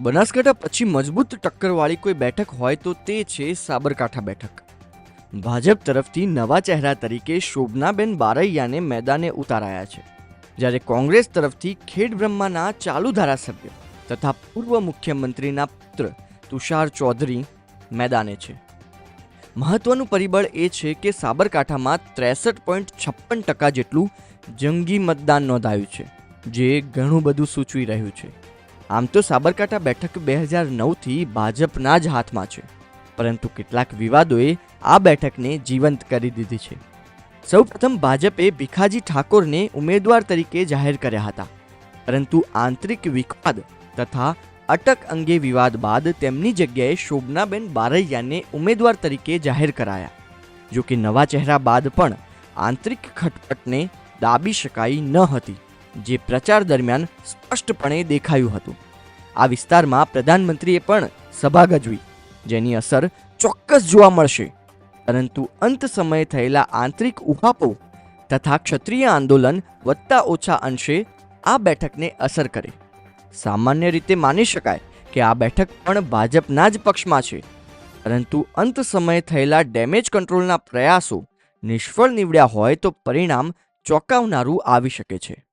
બનાસકાંઠા પછી મજબૂત ટક્કરવાળી કોઈ બેઠક હોય તો તે છે સાબરકાંઠા બેઠક. ભાજપ તરફથી નવા ચહેરા તરીકે શોભનાબેન બારૈયાને મેદાને ઉતારાયા છે. જ્યારે કોંગ્રેસ તરફથી ખેડ બ્રહ્માના ચાલુ ધારાસભ્ય તથા પૂર્વ મુખ્યમંત્રીના પુત્ર તુષાર ચૌધરી મેદાને છે. મહત્વનું પરિબળ એ છે કે સાબરકાંઠામાં ત્રેસઠ પોઈન્ટ છપ્પન ટકા જેટલું જંગી મતદાન નોંધાયું છે, જે ઘણું બધું સૂચવી રહ્યું છે. આમ તો સાબરકાંઠા બેઠક બે હજાર નવથી ભાજપના જ હાથમાં છે. પરંતુ કેટલાક વિવાદોએ આ બેઠકને જીવંત કરી દીધી છે. સૌપ્રથમ ભાજપે ભીખાજી ઠાકોરને ઉમેદવાર તરીકે જાહેર કર્યા હતા. પરંતુ આંતરિક વિવાદ તથા અટક અંગે વિવાદ બાદ તેમની જગ્યાએ શોભનાબેન બારૈયાને ઉમેદવાર તરીકે જાહેર કરાયા. જોકે નવા ચહેરા બાદ પણ આંતરિક ખટપટને દાબી શકાઈ ન હતી. જે પ્રચાર દરમિયાન સ્પષ્ટપણે દેખાયું હતું. આ વિસ્તારમાં પ્રધાનમંત્રીએ પણ સભા ગજવી, જેની અસર ચોક્કસ જોવા મળશે. પરંતુ અંત સમયે થયેલા આંતરિક ઉહાપો તથા ક્ષત્રિય આંદોલન વધતા ઓછા અંશે આ બેઠકને અસર કરે. સામાન્ય રીતે માની શકાય કે આ બેઠક પણ ભાજપના જ પક્ષમાં છે. પરંતુ અંત સમયે થયેલા ડેમેજ કંટ્રોલના પ્રયાસો નિષ્ફળ નીવડ્યા હોય તો પરિણામ ચોંકાવનારું આવી શકે છે.